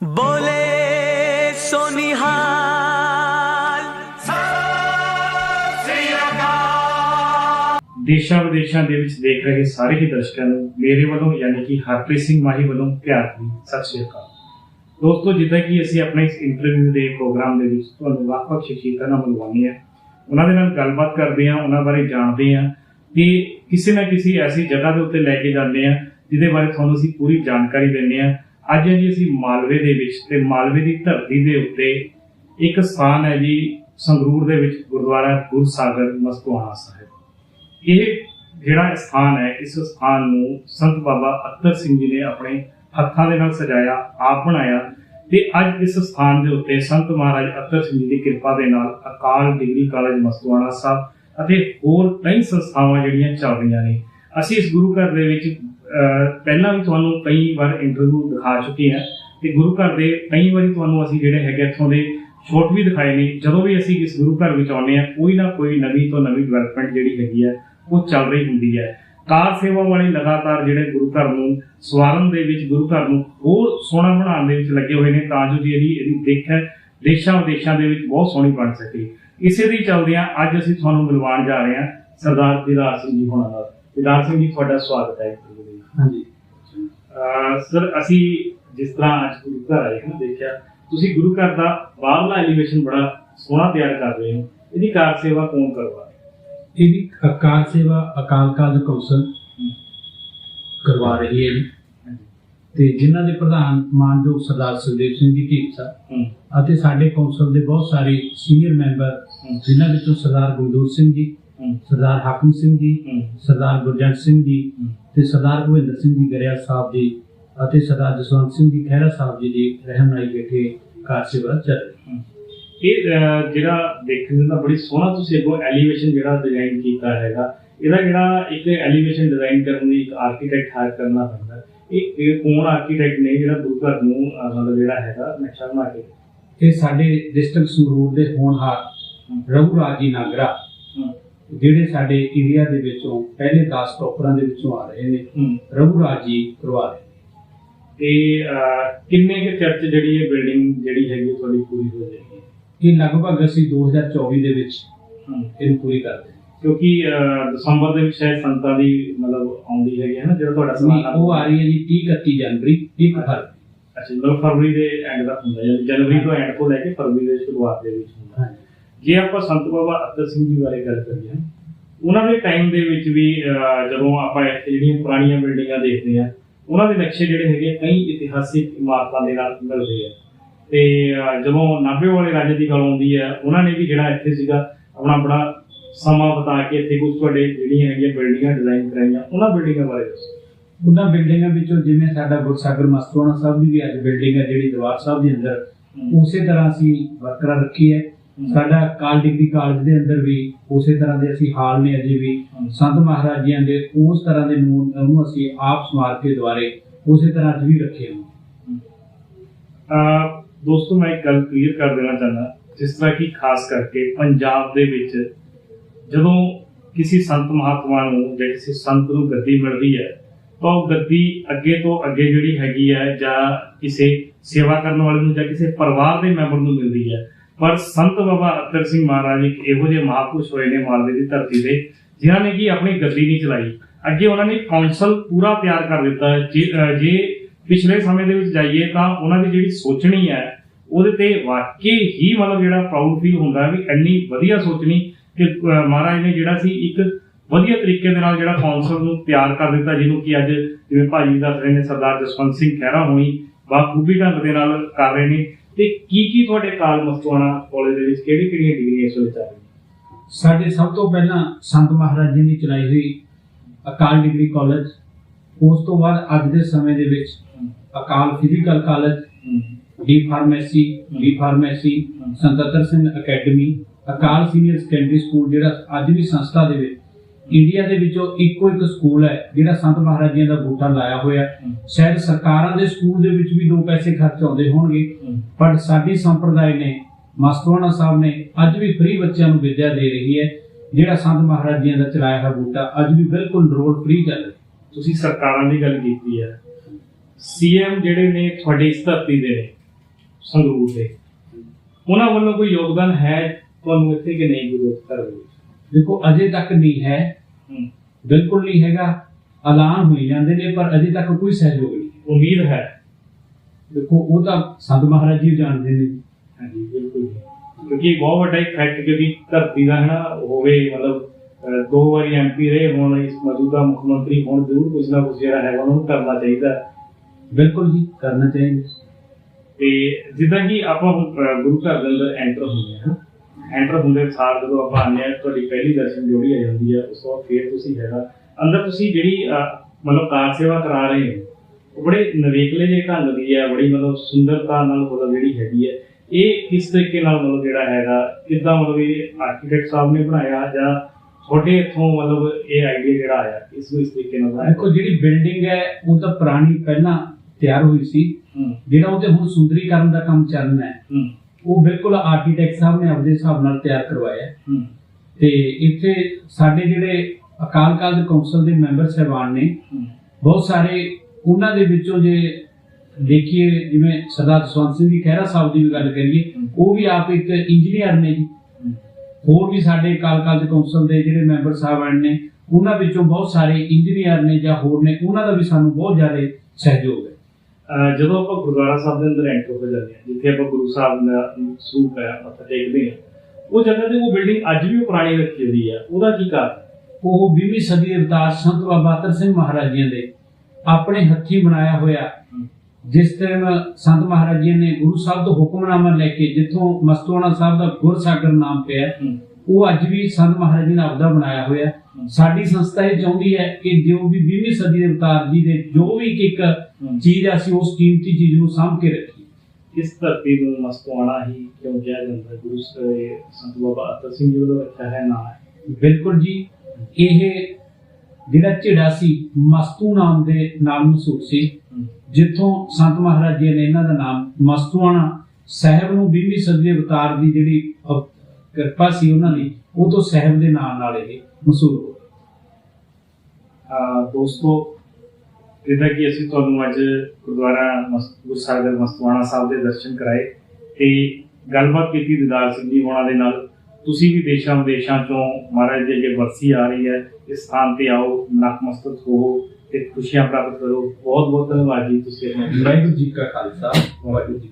ਬੋਲੇ ਸੋਨਿਹਾਲ ਦੇਸ਼ਾਂ ਵਿਦੇਸ਼ਾਂ ਦੇ ਵਿੱਚ ਦੇਖ ਰਹੇ ਸਾਰੇ ਹੀ ਦਰਸ਼ਕਾਂ ਨੂੰ ਮੇਰੇ ਵੱਲੋਂ ਯਾਨੀ ਕਿ ਹਰਪ੍ਰੀਤ ਸਿੰਘ ਮਾਹੀ ਵੱਲੋਂ ਪਿਆਰ ਦੀ ਸਤਿ ਸ਼੍ਰੀ ਅਕਾਲ। ਦੋਸਤੋ, ਜਿੱਦਾਂ ਕਿ ਅਸੀਂ ਆਪਣੇ ਇਸ ਇੰਟਰਵਿਊ ਦੇ ਪ੍ਰੋਗਰਾਮ ਦੇ ਵਿੱਚ ਤੁਹਾਨੂੰ ਵੱਖ-ਵੱਖ ਸ਼ਖਸੀਅਤਾਂ ਨਾਲ ਮਿਲਵਾਉਂਦੇ ਆ ਉਹਨਾਂ ਦੇ ਨਾਲ ਗੱਲਬਾਤ ਕਰਦੇ ਆ ਉਹਨਾਂ ਬਾਰੇ ਜਾਣਦੇ ਆ ਤੇ ਕਿਸੇ ਨਾ ਕਿਸੇ ਐਸੀ ਜਗ੍ਹਾ ਦੇ ਉੱਤੇ ਲੈ ਕੇ ਜਾਂਦੇ ਆ ਜਿਹਦੇ ਬਾਰੇ ਤੁਹਾਨੂੰ ਅਸੀਂ ਪੂਰੀ ਜਾਣਕਾਰੀ ਦਿੰਦੇ ਆ ਅੱਜ ਜੀ ਅਸੀਂ ਮਾਲਵੇ ਦੇ ਵਿੱਚ ਤੇ ਮਾਲਵੇ ਦੀ ਧਰਤੀ ਦੇ ਉੱਤੇ ਇੱਕ ਸਥਾਨ ਹੈ ਜੀ ਸੰਗਰੂਰ ਦੇ ਵਿੱਚ, ਗੁਰਦੁਆਰਾ ਗੁਰਸਾਗਰ ਮਸਤੂਆਣਾ ਸਾਹਿਬ। ਇਹ ਜਿਹੜਾ ਸਥਾਨ ਹੈ, ਇਸ ਸਥਾਨ ਨੂੰ ਸੰਤ ਬਾਬਾ ਅਤਰ ਸਿੰਘ ਜੀ ਨੇ ਆਪਣੇ ਹੱਥਾਂ ਦੇ ਨਾਲ ਸਜਾਇਆ, ਆਪ ਬਣਾਇਆ ਤੇ ਅੱਜ ਇਸ ਸਥਾਨ ਦੇ ਉੱਤੇ ਸੰਤ ਮਹਾਰਾਜ ਅਤਰ ਸਿੰਘ ਜੀ ਦੀ ਕਿਰਪਾ ਦੇ ਨਾਲ ਅਕਾਲ ਡਿਗਰੀ ਕਾਲਜ ਮਸਤੂਆਣਾ ਸਾਹਿਬ ਅਤੇ ਹੋਰ ਕਈ ਸੰਸਥਾਵਾਂ ਜਿਹੜੀਆਂ ਚੱਲ ਰਹੀਆਂ ਨੇ। ਅਸੀਂ ਇਸ ਗੁਰੂ ਘਰ ਦੇ ਵਿੱਚ ਪਹਿਲਾਂ ਵੀ ਤੁਹਾਨੂੰ ਕਈ ਵਾਰ ਇੰਟਰਵਿਊ ਦਿਖਾ ਚੁੱਕੇ ਆ ਤੇ ਗੁਰੂ ਘਰ ਦੇ ਕਈ ਵਾਰੀ ਤੁਹਾਨੂੰ ਅਸੀਂ ਜਿਹੜੇ ਹੈਗੇ ਇੱਥੋਂ ਦੇ ਸ਼ੋਟ ਵੀ ਦਿਖਾਏ ਨੇ। ਜਦੋਂ ਵੀ ਅਸੀਂ ਇਸ ਗੁਰੂ ਘਰ ਵਿੱਚ ਆਉਂਦੇ ਹਾਂ ਕੋਈ ਨਾ ਕੋਈ ਨਵੀਂ ਤੋਂ ਨਵੀਂ ਡਿਵੈਲਪਮੈਂਟ ਜਿਹੜੀ ਹੈਗੀ ਹੈ ਉਹ ਚੱਲ ਰਹੀ ਹੁੰਦੀ ਹੈ ਕਾਰ ਸੇਵਾ ਵਾਲੇ ਲਗਾਤਾਰ ਜਿਹੜੇ ਗੁਰੂ ਘਰ ਨੂੰ, ਸਵਾਰਨ ਦੇ ਵਿੱਚ ਗੁਰੂ ਘਰ ਨੂੰ ਹੋਰ ਸੋਹਣਾ ਬਣਾਉਣ ਦੇ ਵਿੱਚ ਲੱਗੇ ਹੋਏ ਨੇ ਤਾਂ ਜੋ ਜਿਹੜੀ ਇਹਦੀ ਦਿੱਖ ਹੈ, ਦੇਸ਼ਾਂ ਵਿਦੇਸ਼ਾਂ ਦੇ ਵਿੱਚ ਬਹੁਤ ਸੋਹਣੀ ਬਣ ਸਕੇ। ਇਸੇ ਦੀ ਚੱਲਦਿਆਂ ਅੱਜ ਅਸੀਂ ਤੁਹਾਨੂੰ ਮਿਲਵਾਉਣ ਜਾ ਰਹੇ ਹਾਂ ਸਰਦਾਰ ਦਿਦਾਰ ਸਿੰਘ ਜੀ ਹੋਣਾ ਨਾਲ। ਦਿਦਾਰ ਸਿੰਘ ਜੀ, ਤੁਹਾਡਾ ਸਵਾਗਤ ਹੈ ਇਸ ਹਾਂਜੀ। ਅਹ ਸਰ ਅਸੀਂ ਜਿਸ ਤਰ੍ਹਾਂ ਅੱਜ ਗੁਰੂ ਘਰ ਆਏ ਹਾਂ ਦੇਖਿਆ ਤੁਸੀਂ ਗੁਰੂ ਘਰ ਦਾ ਬਾਹਰਲਾ ਐਲੀਵੇਸ਼ਨ ਬੜਾ ਸੋਹਣਾ ਤਿਆਰ ਕਰ ਰਹੇ ਹੋ। ਇਹਦੀ ਕਾਰ ਸੇਵਾ ਕੌਣ ਕਰਵਾ ਰਿਹਾ? ਇਹਦੀ ਅਕਾਲ ਸੇਵਾ ਅਕਾਲ ਕਾਲ ਕੌਂਸਲ ਕਰਵਾ ਰਹੀ ਹੈ। ਤੇ ਜਿਨ੍ਹਾਂ ਦੇ ਪ੍ਰਧਾਨ ਮਾਨਯੋਗ ਸਰਦਾਰ ਸੁਖਦੇਵ ਸਿੰਘ ਜੀ ਢੀਂਡਸਾ ਹੂੰ। ਅਤੇ ਸਾਡੇ ਕੌਂਸਲ ਦੇ ਬਹੁਤ ਸਾਰੇ ਸੀਨੀਅਰ ਮੈਂਬਰ ਜਿਨ੍ਹਾਂ ਵਿੱਚੋਂ ਸਰਦਾਰ ਗੁਰਦੂਰ ਸਿੰਘ ਜੀ ਸਰਦਾਰ ਹਾਕਮ ਸਿੰਘ ਜੀ ਸਰਦਾਰ ਗੁਰਜੰਟ ਸਿੰਘ ਜੀ। ਤੇ ਸਰਦਾਰ ਭੁਪਿੰਦਰ ਸਿੰਘ ਜੀ ਗਰੇਵਾਲ ਸਾਹਿਬ ਜੀ ਅਤੇ ਸਰਦਾਰ ਜਸਵੰਤ ਸਿੰਘ ਜੀ ਖਹਿਰਾ ਸਾਹਿਬ ਜੀ ਦੀ ਰਹਿਨਮਾਈ ਹੇਠੇ ਕਾਰ ਸੇਵਾ ਚੱਲ ਰਹੀ ਹੈ। ਇਹ ਜਿਹੜਾ ਦੇਖਣ ਤਾਂ ਬੜੀ ਸੋਹਣਾ ਤੁਸੀਂ ਅੱਗੋਂ ਐਲੀਵੇਸ਼ਨ ਜਿਹੜਾ ਡਿਜ਼ਾਈਨ ਕੀਤਾ ਹੈਗਾ ਇਹਦਾ ਜਿਹੜਾ ਇੱਕ ਐਲੀਵੇਸ਼ਨ ਡਿਜ਼ਾਈਨ ਕਰਨ ਲਈ ਇੱਕ ਆਰਕੀਟੈਕਟ ਹਾਇਰ ਕਰਨਾ ਪੈਂਦਾ। ਇਹ ਇਹ ਕੌਣ ਆਰਕੀਟੈਕਟ ਨੇ ਜਿਹੜਾ ਗੁਰੂ ਘਰ ਨੂੰ ਮਤਲਬ ਜਿਹੜਾ ਹੈਗਾ ਨਕਸ਼ਾ ਬਣਾ ਕੇ? ਇਹ ਸਾਡੇ ਡਿਸਟ੍ਰਿਕਟ ਸੰਗਰੂਰ ਦੇ ਹੋਣਹਾਰ ਰਘੂ ਰਾਜ ਜੀ ਨਾਗਰਾ ਜਿਹੜੇ ਸਾਡੇ ਏਰੀਆ ਦੇ ਵਿੱਚੋਂ ਪਹਿਲੇ 10 ਟੋਪਰਾਂ ਦੇ ਵਿੱਚੋਂ ਆ ਰਹੇ ਨੇ ਹੂੰ। ਰਘੂ ਰਾਜ ਜੀ ਕਰਵਾ ਰਹੇ। ਤੇ ਕਿੰਨੇ ਕੇ ਚਰਚ ਜਿਹੜੀ ਇਹ ਬਿਲਡਿੰਗ ਜਿਹੜੀ ਹੈਗੀ ਤੁਹਾਡੀ ਪੂਰੀ ਹੋ ਜਾਏਗੀ? ਇਹ ਲਗਭਗ ਅਸੀਂ 2024 ਦੇ ਵਿੱਚ ਹੂੰ। ਇਹਨੂੰ ਪੂਰੀ ਕਰਦੇ ਹਾਂ ਕਿਉਂਕਿ ਦਸੰਬਰ ਦੇ ਵਿੱਚ ਸ਼ਾਇਦ ਸੰਤਾਂ ਦੀ ਮਤਲਬ ਆਉਂਦੀ ਹੈਗੀ ਹੈ ਨਾ ਜਿਹੜਾ ਤੁਹਾਡਾ ਸਮਾਨ ਉਹ ਆ ਰਹੀ ਹੈ ਜੀ 30 31 ਜਨਵਰੀ 1 ਫਰਵਰੀ। ਅੱਛਾ ਮਤਲਬ ਫਰਵਰੀ ਦੇ ਐਂਡ ਤੱਕ ਹੁੰਦਾ ਹੈ ਜਨਵਰੀ ਤੋਂ ਐਂਡ ਤੋਂ ਲੈ ਕੇ ਫਰਵਰੀ ਦੇ ਸ਼ੁਰੂਆਤ ਦੇ ਵਿੱਚ ਹੁੰਦਾ। ਹਾਂਜੀ। ਜੇ ਆਪਾਂ ਸੰਤ ਬਾਬਾ ਅਤਰ ਸਿੰਘ ਜੀ ਬਾਰੇ ਗੱਲ ਕਰੀਏ ਉਹਨਾਂ ਦੇ ਟਾਈਮ ਦੇ ਵਿੱਚ ਵੀ ਜਦੋਂ ਆਪਾਂ ਇੱਥੇ ਜਿਹੜੀਆਂ ਪੁਰਾਣੀਆਂ ਬਿਲਡਿੰਗਾਂ ਦੇਖਦੇ ਆ ਉਹਨਾਂ ਦੇ ਨਕਸ਼ੇ ਜਿਹੜੇ ਹੈਗੇ ਕਈ ਇਤਿਹਾਸਿਕ ਇਮਾਰਤਾਂ ਦੇ ਨਾਲ ਮਿਲਦੇ ਆ। ਤੇ ਜਦੋਂ ਨਾਭੇ ਵਾਲੇ ਰਾਜੇ ਦੀ ਗੱਲ ਆਉਂਦੀ ਹੈ ਉਹਨਾਂ ਨੇ ਵੀ ਜਿਹੜਾ ਇੱਥੇ ਸੀਗਾ ਆਪਣਾ ਬੜਾ ਸਮਾਂ ਬਤਾ ਕੇ ਇੱਥੇ ਕੁਝ ਤੁਹਾਡੇ ਜਿਹੜੀਆਂ ਹੈਗੀਆਂ ਬਿਲਡਿੰਗਾਂ ਡਿਜ਼ਾਈਨ ਕਰਾਈਆਂ ਉਹਨਾਂ ਬਿਲਡਿੰਗਾਂ ਬਾਰੇ ਦੱਸੋ। ਉਹਨਾਂ ਬਿਲਡਿੰਗਾਂ ਵਿੱਚੋਂ ਜਿਵੇਂ ਸਾਡਾ ਗੁਰਸਾਗਰ ਮਸਤੂਆਣਾ ਸਾਹਿਬ ਦੀ ਵੀ ਅੱਜ ਬਿਲਡਿੰਗ ਹੈ ਜਿਹੜੀ ਦਰਬਾਰ ਸਾਹਿਬ ਦੇ ਅੰਦਰ ਉਸੇ ਤਰ੍ਹਾਂ ਅਸੀਂ ਬਰਕਰਾਰ ਰੱਖੀ ਹੈ। ਸਾਡਾ ਕਾਲ ਡਿਗਰੀ ਕਾਲਜ ਦੇ ਅੰਦਰ ਵੀ ਉਸੇ ਤਰ੍ਹਾਂ ਦੇ ਅਸੀਂ ਹਾਲ ਨੇ ਅਜੇ ਵੀ। ਸੰਤ ਮਹਾਰਾਜ ਜੀਆਂ ਦੇ ਉਸ ਤਰ੍ਹਾਂ ਦੇ ਨੂੰ ਅਸੀਂ ਆਪ ਸਮਾਰ ਕੇ ਦੁਆਰੇ ਉਸੇ ਤਰ੍ਹਾਂ ਅੱਜ ਵੀ ਰੱਖੇ ਹਾਂ ਅਹ ਦੋਸਤੋ, ਮੈਂ ਇੱਕ ਗੱਲ ਕਲੀਅਰ ਕਰ ਦੇਣਾ ਚਾਹੁੰਦਾ, ਜਿਸ ਤਰ੍ਹਾਂ ਕਿ ਖਾਸ ਕਰਕੇ ਪੰਜਾਬ ਦੇ ਵਿੱਚ ਜਦੋਂ ਕਿਸੇ ਸੰਤ ਮਹਾਤਮਾ ਨੂੰ ਜਾਂ ਕਿਸੇ ਸੰਤ ਨੂੰ ਗੱਦੀ ਮਿਲਦੀ ਹੈ, ਤਾਂ ਉਹ ਗੱਦੀ ਅੱਗੇ ਤੋਂ ਅੱਗੇ ਜਿਹੜੀ ਹੈਗੀ ਹੈ ਜਾਂ ਕਿਸੇ ਸੇਵਾ ਕਰਨ ਵਾਲੇ ਨੂੰ ਜਾਂ ਕਿਸੇ ਪਰਿਵਾਰ ਦੇ ਮੈਂਬਰ ਨੂੰ ਮਿਲਦੀ ਹੈ ਪਰ ਸੰਤ ਬਾਬਾ ਅਤਰ ਸਿੰਘ ਮਹਾਰਾਜ ਇੱਕ ਇਹੋ ਜਿਹੇ ਮਹਾਪੁਰਸ਼ ਹੋਏ ਨੇ ਮਾਲਵੇ ਦੀ ਧਰਤੀ ਤੇ, ਜਿਨ੍ਹਾਂ ਨੇ ਕਿ ਆਪਣੀ ਗੱਦੀ ਨਹੀਂ ਚਲਾਈ। ਅੱਗੇ ਉਹਨਾਂ ਨੇ ਕਾਉਂਸਲ ਪੂਰਾ ਤਿਆਰ ਕਰ ਦਿੱਤਾ ਜੇ ਪਿਛਲੇ ਸਮੇਂ ਦੇ ਵਿੱਚ ਜਾਈਏ ਤਾਂ ਉਹਨਾਂ ਦੀ ਜਿਹੜੀ ਸੋਚਣੀ ਹੈ, ਉਹਦੇ ਤੇ ਵਾਕਈ ਹੀ ਮਤਲਬ ਜਿਹੜਾ ਪ੍ਰਾਊਡ ਫੀਲ ਹੁੰਦਾ ਵੀ ਇੰਨੀ ਵਧੀਆ ਸੋਚਣੀ ਕਿ ਮਹਾਰਾਜ ਨੇ ਜਿਹੜਾ ਸੀ ਇੱਕ ਵਧੀਆ ਤਰੀਕੇ ਦੇ ਨਾਲ ਜਿਹੜਾ ਕੌਂਸਲ ਨੂੰ ਤਿਆਰ ਕਰ ਦਿੱਤਾ, ਜਿਹਨੂੰ ਕਿ ਅੱਜ ਜਿਵੇਂ ਭਾਜੀ ਦੱਸ ਰਹੇ ਨੇ, ਸਰਦਾਰ ਜਸਵੰਤ ਸਿੰਘ ਖਹਿਰਾ ਹੋਣੀ ਬਾਖੂਬੀ ਢੰਗ ਦੇ ਨਾਲ ਕਰ ਰਹੇ ਨੇ। ਤੇ ਕੀ ਕੀ ਤੁਹਾਡੇ ਕਾਲ ਮਸਤੂਆਣਾ ਕਾਲਜ ਦੇ ਵਿੱਚ? ਕਿਹੜੀ ਕਿਹੜੀਆਂ ਡਿਗਰੀਆਂ ਇਸ ਵੇਲੇ ਚੱਲ ਰਹੀਆਂ? ਸਾਡੇ ਸਭ ਤੋਂ ਪਹਿਲਾਂ ਸੰਤ ਮਹਾਰਾਜ ਜੀ ਦੀ ਚਲਾਈ ਹੋਈ ਅਕਾਲ ਡਿਗਰੀ ਕਾਲਜ। ਉਸ ਤੋਂ ਬਾਅਦ ਅੱਜ ਦੇ ਸਮੇਂ ਦੇ ਵਿੱਚ Akal physical college D pharmacy B pharmacy ਸੰਤਤਰ Singh academy Akal senior secondary school ਜਿਹੜਾ ਅੱਜ ਵੀ ਸੰਸਥਾ ਦੇ ਵਿੱਚ ਇੰਡੀਆ ਦੇ ਵਿੱਚੋਂ ਇੱਕੋ ਇੱਕ ਸਕੂਲ ਹੈ ਜਿਹੜਾ ਸੰਤ ਮਹਾਰਾਜ ਜੀ ਦਾ ਬੂਟਾ ਲਾਇਆ ਹੋਇਆ। ਸ਼ਾਇਦ ਸਰਕਾਰਾਂ ਦੇ ਸਕੂਲ ਦੇ ਵਿੱਚ ਵੀ ਦੋ ਪੈਸੇ ਖਰਚ ਆਉਂਦੇ ਹੋਣਗੇ ਪਰ ਸਾਡੀ ਸੰਪਰਦਾਇ ਨੇ ਮਸਤਵਾਣਾ ਸਾਹਿਬ ਨੇ ਅੱਜ ਵੀ ਫ੍ਰੀ ਬੱਚਿਆਂ ਨੂੰ ਵਿੱਦਿਆ ਦੇ ਰਹੀ ਹੈ ਜਿਹੜਾ ਸੰਤ ਮਹਾਰਾਜ ਜੀ ਦਾ ਚਲਾਇਆ ਹੋਇਆ ਬੂਟਾ ਅੱਜ ਵੀ ਬਿਲਕੁਲ ਰੋਡ ਫ੍ਰੀ ਚੱਲ ਰਿਹਾ। ਤੁਸੀਂ ਸਰਕਾਰਾਂ ਦੀ ਗੱਲ ਕੀਤੀ ਹੈ। ਸੀਐਮ ਜਿਹੜੇ ਨੇ ਤੁਹਾਡੀ ਇਸ ਧਰਤੀ ਦੇ ਨੇ ਸੰਗਰੂਰ ਦੇ। ਉਹਨਾਂ ਵੱਲੋਂ ਕੋਈ ਯੋਗਦਾਨ ਹੈ ਤੁਹਾਨੂੰ ਇੱਥੇ ਕਿ ਨਹੀਂ ਗੁਰੂ ਘਰ ਵਿੱਚ? ਦੇਖੋ ਅਜੇ ਤੱਕ ਨਹੀਂ ਹੂੰ। ਬਿਲਕੁਲ ਨਹੀਂ ਹੈਗਾ। ਐਲਾਨ ਹੋਈ ਜਾਂਦੇ ਨੇ ਪਰ ਅਜੇ ਤੱਕ ਕੋਈ ਸਹਿਯੋਗ ਨਹੀਂ। ਉਮੀਦ ਹੈ। ਦੇਖੋ ਉਹ ਤਾਂ ਸੰਤ ਮਹਾਰਾਜ ਜੀ ਜਾਣਦੇ ਨੇ। ਹਾਂਜੀ ਬਿਲਕੁਲ ਕਿਉਂਕਿ ਬਹੁਤ ਵੱਡਾ ਇੱਕ ਫੈਕਟ ਕਿਉਂਕਿ ਧਰਤੀ ਦਾ ਹੈ ਨਾ ਹੋਵੇ ਮਤਲਬ ਦੋ ਵਾਰੀ ਐਮਪੀ ਰਹੇ ਹੁਣ ਇਸ ਮੌਜੂਦਾ ਮੁੱਖ ਮੰਤਰੀ ਹੁਣ ਜ਼ਰੂਰ ਕੁਝ ਨਾ ਕੁਝ ਜਿਹੜਾ ਹੈਗਾ ਉਹਨੂੰ ਕਰਨਾ ਚਾਹੀਦਾ। ਬਿਲਕੁਲ ਜੀ ਕਰਨਾ ਚਾਹੀਦਾ। ਤੇ ਜਿੱਦਾਂ ਕਿ ਆਪਾਂ ਗੁਰੂ ਘਰ ਦੇ ਅੰਦਰ ਐਂਟਰ ਹੁੰਦੇ ਹਾਂ। ਐਂਟਰ ਹੁੰਦੇ ਸਾਰ ਜਦੋਂ ਆਪਾਂ ਆਉਂਦੇ ਹਾਂ ਤੁਹਾਡੀ ਪਹਿਲੀ ਦਰਸ਼ਨ ਜੋੜੀ ਆ ਜਾਂਦੀ ਹੈ ਉਸ ਤੋਂ ਫੇਰ ਤੁਸੀਂ ਹੈਗਾ। ਅੰਦਰ ਤੁਸੀਂ ਜਿਹੜੀ ਮਤਲਬ ਕਾਰ ਸੇਵਾ ਕਰਾ ਰਹੇ ਹੋ ਉਹ ਬੜੇ ਨਵੇਕਲੇ ਜਿਹੇ ਢੰਗ ਦੀ ਹੈ ਬੜੀ ਮਤਲਬ ਸੁੰਦਰਤਾ ਨਾਲ ਮਤਲਬ ਜਿਹੜੀ ਹੈਗੀ ਹੈ ਇਹ ਕਿਸ ਤਰੀਕੇ ਨਾਲ ਮਤਲਬ ਜਿਹੜਾ ਹੈਗਾ ਕਿੱਦਾਂ ਮਤਲਬ ਇਹ ਆਰਕੀਟੈਕਟ ਸਾਹਿਬ ਨੇ ਬਣਾਇਆ ਜਾਂ ਤੁਹਾਡੇ ਇੱਥੋਂ ਮਤਲਬ ਇਹ ਆਈਡੀਆ ਜਿਹੜਾ ਆਇਆ ਇਸ ਨੂੰ ਇਸ ਤਰੀਕੇ ਨਾਲ ਦੇਖੋ ਜਿਹੜੀ ਬਿਲਡਿੰਗ ਹੈ ਉਹ ਤਾਂ ਪੁਰਾਣੀ ਪਹਿਲਾਂ ਤਿਆਰ ਹੋਈ ਸੀ। ਜਿਹੜਾ ਉਹਦੇ ਹੁਣ ਸੁੰਦਰੀਕਰਨ ਦਾ ਕੰਮ ਚੱਲਣਾ ਹੂੰ। ਉਹ ਬਿਲਕੁਲ ਆਰਕੀਟੈਕਟ ਸਾਹਿਬ ਨੇ ਆਪਦੇ ਹਿਸਾਬ ਨਾਲ ਤਿਆਰ ਕਰਵਾਇਆ ਤੇ ਇੱਥੇ ਸਾਡੇ ਜਿਹੜੇ ਅਕਾਲ ਕਾਲਜ ਕੌਂਸਲ ਦੇ ਮੈਂਬਰ ਸਹਿਬਾਨ ਨੇ ਬਹੁਤ ਸਾਰੇ ਉਹਨਾਂ ਦੇ ਵਿੱਚੋਂ ਜੇ ਦੇਖੀਏ ਜਿਵੇਂ ਸਰਦਾਰ ਜਸਵੰਤ ਸਿੰਘ ਜੀ ਖਹਿਰਾ ਸਾਹਿਬ ਦੀ ਵੀ ਗੱਲ ਕਰੀਏ। ਉਹ ਵੀ ਆਪ ਇੱਕ ਇੰਜੀਨੀਅਰ ਨੇ ਜੀ। ਹੋਰ ਵੀ ਸਾਡੇ ਅਕਾਲ ਕਾਲਜ ਕੌਂਸਲ ਦੇ ਜਿਹੜੇ ਮੈਂਬਰ ਸਾਹਿਬਾਨ ਨੇ ਉਹਨਾਂ ਵਿੱਚੋਂ ਬਹੁਤ ਸਾਰੇ ਇੰਜੀਨੀਅਰ ਨੇ ਜਾਂ ਹੋਰ ਨੇ ਉਹਨਾਂ ਦਾ ਵੀ ਸਾਨੂੰ ਬਹੁਤ ਜ਼ਿਆਦਾ ਸਹਿਯੋਗ ਹੈ। ਜਦੋਂ ਆਪਾਂ ਗੁਰਦੁਆਰਾ ਸਾਹਿਬ ਦੇ ਅੰਦਰ ਐਂਟਰ ਹੋ ਜਾਂਦੇ ਹਾਂ ਜਿੱਥੇ ਆਪਾਂ ਗੁਰੂ ਸਾਹਿਬ ਦਾ ਸਰੂਪ ਹੈ ਮੱਥਾ ਟੇਕਦੇ ਹਾਂ ਉਹ ਜਗ੍ਹਾ ਤੇ ਉਹ ਬਿਲਡਿੰਗ ਅੱਜ ਵੀ ਪੁਰਾਣੀ ਰੱਖੀ ਹੋਈ ਹੈ ਉਹਦਾ ਕੀ ਕਾਰਨ? ਉਹ 20ਵੀਂ ਸਦੀ ਦੇ ਅਵਤਾਰ ਸੰਤ ਬਾਬਾ ਅਤਰ ਸਿੰਘ ਮਹਾਰਾਜ ਜੀ ਦੇ ਆਪਣੇ ਹੱਥੀਂ ਬਣਾਇਆ ਹੋਇਆ। ਜਿਸ ਟਾਈਮ ਸੰਤ ਮਹਾਰਾਜ ਜੀ ਨੇ ਗੁਰੂ ਸਾਹਿਬ ਤੋਂ ਹੁਕਮਨਾਮਾ ਲੈ ਕੇ ਜਿੱਥੋਂ ਮਸਤੂਆਣਾ ਸਾਹਿਬ ਦਾ ਗੁਰਸਾਗਰ ਨਾਮ ਪਿਆ ਉਹ ਅੱਜ ਵੀ ਸੰਤ ਮਹਾਰਾਜ ਜੀ ਨੇ ਆਪਦਾ ਬਣਾਇਆ ਹੋਇਆ। ਸਾਡੀ ਸੰਸਥਾ ਇਹ ਚਾਹੁੰਦੀ ਹੈ ਕਿ ਜੋ ਵੀ 20ਵੀਂ ਸਦੀ ਦੇ ਅਵਤਾਰ ਜੀ ਦੇ ਜੋ ਵੀ ਇੱਕ। ਚੀਜ਼ ਅਸੀਂ ਉਸ ਕੀਮਤੀ ਚੀਜ਼ ਨੂੰ ਸਾਂਭ ਕੇ ਰੱਖੀਏ ਇਸ ਧਰਤੀ ਨੂੰ ਮਸਤਵਾਣਾ ਹੀ ਕਿਉਂ ਕਿਹਾ ਜਾਂਦਾ? ਗੁਰੂ ਸੰਤ ਬਾਬਾ ਅਤਰ ਸਿੰਘ ਜੀ ਵੱਲੋਂ ਰੱਖਿਆ ਹੈ ਨਾਂ ਹੈ ਬਿਲਕੁਲ ਜੀ ਇਹ ਜਿਹੜਾ ਝਿੜਾ ਸੀ ਮਸਤੂ ਨਾਮ ਦੇ ਨਾਲ ਮਸ਼ਹੂਰ ਸੀ ਜਿੱਥੋਂ ਸੰਤ ਮਹਾਰਾਜ ਜੀ ਨੇ ਇਹਨਾਂ ਦਾ ਨਾਮ ਮਸਤੂਆਣਾ ਸਾਹਿਬ ਨੂੰ 20ਵੀਂ ਸਦੀ ਦੇ ਅਵਤਾਰ ਦੀ ਜਿਹੜੀ ਕਿਰਪਾ ਸੀ ਉਹਨਾਂ ਦੀ ਉਹ ਤੋਂ ਸਾਹਿਬ ਦੇ ਨਾਮ ਨਾਲ ਇਹ ਮਸ਼ਹੂਰ ਹੋ ਗਿਆ। ਅਹ ਦੋਸਤੋ ਜਿੱਦਾਂ ਕਿ ਅਸੀਂ ਤੁਹਾਨੂੰ ਅੱਜ ਗੁਰਦੁਆਰਾ ਗੁਰਸਾਗਰ ਮਸਤਵਾਣਾ ਸਾਹਿਬ ਦੇ ਦਰਸ਼ਨ ਕਰਾਏ ਤੇ ਗੱਲਬਾਤ ਕੀਤੀ ਦਿਦਾਰ ਸਿੰਘ ਜੀ ਹੋਣਾ ਦੇ ਨਾਲ ਤੁਸੀਂ ਵੀ ਦੇਸ਼ਾਂ ਵਿਦੇਸ਼ਾਂ ਚੋਂ ਮਹਾਰਾਜ ਜੀ ਅੱਗੇ ਵਰਸੀ ਆ ਰਹੀ ਹੈ ਇਸ ਸਥਾਨ ਤੇ ਆਓ ਨਤਮਸਤਕ ਹੋਵੋ ਤੇ ਖੁਸ਼ੀਆਂ ਪ੍ਰਾਪਤ ਕਰੋ ਬਹੁਤ ਬਹੁਤ ਧੰਨਵਾਦ ਜੀ ਤੁਸੀਂ ਵਾਹਿਗੁਰੂ ਜੀ ਕਾ ਖਾਲਸਾ ਵਾਹਿਗੁਰੂ ਜੀ